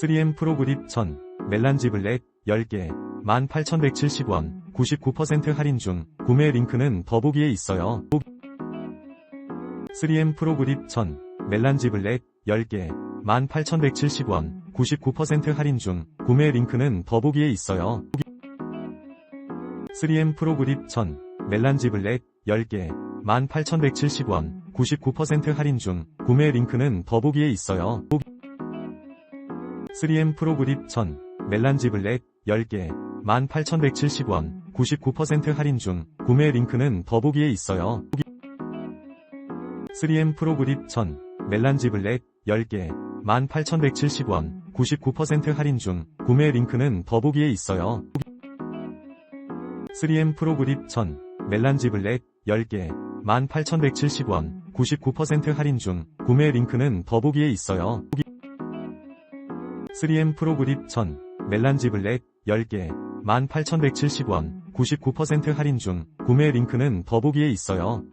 3M 프로그립 1000, 멜란지 블랙 10개, 18,170원, 99% 할인 중, 구매 링크는 더보기에 있어요. 3M 프로그립 1000, 멜란지 블랙 10개, 18,170원, 99% 할인 중, 구매 링크는 더보기에 있어요. 3M 프로그립 1000, 멜란지 블랙 10개, 18,170원, 99% 할인 중, 구매 링크는 더보기에 있어요. 3M 프로그립 1000, 멜란지 블랙 10개, 18,170원, 99% 할인 중, 구매 링크는 더보기에 있어요. 3M 프로그립 1000, 멜란지 블랙 10개, 18,170원, 99% 할인 중, 구매 링크는 더보기에 있어요. 3M 프로그립 1000, 멜란지 블랙 10개, 18,170원, 99% 할인 중, 구매 링크는 더보기에 있어요. 3M 프로그립 1000, 멜란지 블랙 10개, 18,170원, 99% 할인 중, 구매 링크는 더보기에 있어요.